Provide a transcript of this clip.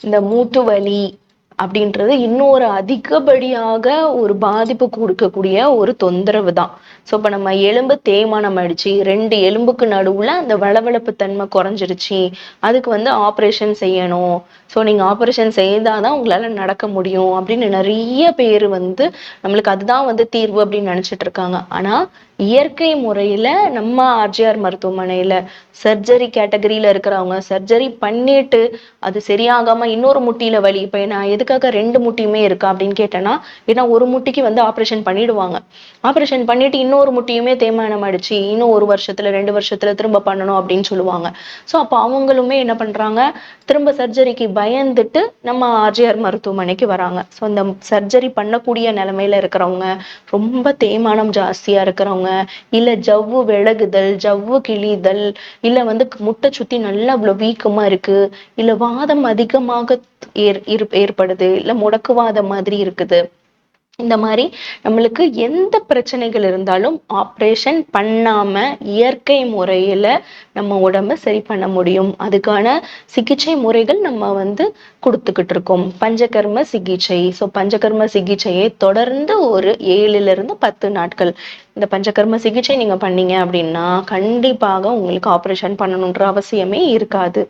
இந்த மூட்டு வலி அப்படின்றது இன்னொரு அதிகப்படியாக ஒரு பாதிப்பு கொடுக்கக்கூடிய ஒரு தொந்தரவு தான் ஸோ இப்போ நம்ம எலும்பு தேய்மானம் ஆயிடுச்சு ரெண்டு எலும்புக்கு நடுவுல அந்த வளவளப்பு தன்மை குறைஞ்சிருச்சு. அதுக்கு வந்து ஆப்ரேஷன் செய்யணும். ஸோ நீங்க ஆப்ரேஷன் செய்தாதான் உங்களால நடக்க முடியும் அப்படின்னு நிறைய பேர் வந்து நம்மளுக்கு அதுதான் வந்து தீர்வு அப்படின்னு நினைச்சிட்டு இருக்காங்க. ஆனா இயற்கை முறையில நம்ம ஆர்ஜிஆர் மருத்துவமனையில சர்ஜரி கேட்டகரியில இருக்கிறவங்க சர்ஜரி பண்ணிட்டு அது சரியாகாம இன்னொரு முட்டியில வலி. இப்போ நான் எதுக்காக ரெண்டு முட்டியுமே இருக்கா அப்படின்னு கேட்டேன்னா ஏன்னா ஒரு முட்டிக்கு வந்து ஆப்ரேஷன் பண்ணிடுவாங்க. ஆப்ரேஷன் பண்ணிட்டு இன்னொரு முட்டியுமே தேய்மானம் ஆயிடுச்சு. இன்னும் ஒரு வருஷத்துல ரெண்டு வருஷத்துல திரும்ப பண்ணணும் அப்படின்னு சொல்லுவாங்க. ஸோ அப்போ அவங்களுமே என்ன பண்றாங்க? திரும்ப சர்ஜரிக்கு பயந்துட்டு நம்ம ஆர்ஜிஆர் மருத்துவமனைக்கு வராங்க. ஸோ அந்த சர்ஜரி பண்ணக்கூடிய நிலைமையில இருக்கிறவங்க ரொம்ப தேய்மானம் ஜாஸ்தியா இருக்கிறவங்க இல்ல ஜவ்வு விலகுதல் ஜவ்வு கிழிதல் இல்ல வந்து முட்டை சுத்தி நல்லா அவ்வளோ வீக்கமா இருக்கு இல்ல வாதம் அதிகமாக ஏற் இரு- ஏற்படுது இல்ல முடக்குவாத மாதிரி இருக்குது. இந்த மாதிரி நம்மளுக்கு எந்த பிரச்சனைகள் இருந்தாலும் ஆப்ரேஷன் பண்ணாம இயற்கை முறையில நம்ம உடம்ப சரி பண்ண முடியும். அதுக்கான சிகிச்சை முறைகள் நம்ம வந்து கொடுத்துக்கிட்டு இருக்கோம். பஞ்சகர்ம சிகிச்சை. ஸோ பஞ்சகர்ம சிகிச்சையை தொடர்ந்து ஒரு ஏழுல இருந்து பத்து நாட்கள். இந்த பஞ்சகர்ம சிகிச்சை நீங்க பண்ணீங்க அப்படின்னா கண்டிப்பாக உங்களுக்கு ஆப்ரேஷன் பண்ணணுன்ற அவசியமே இருக்காது.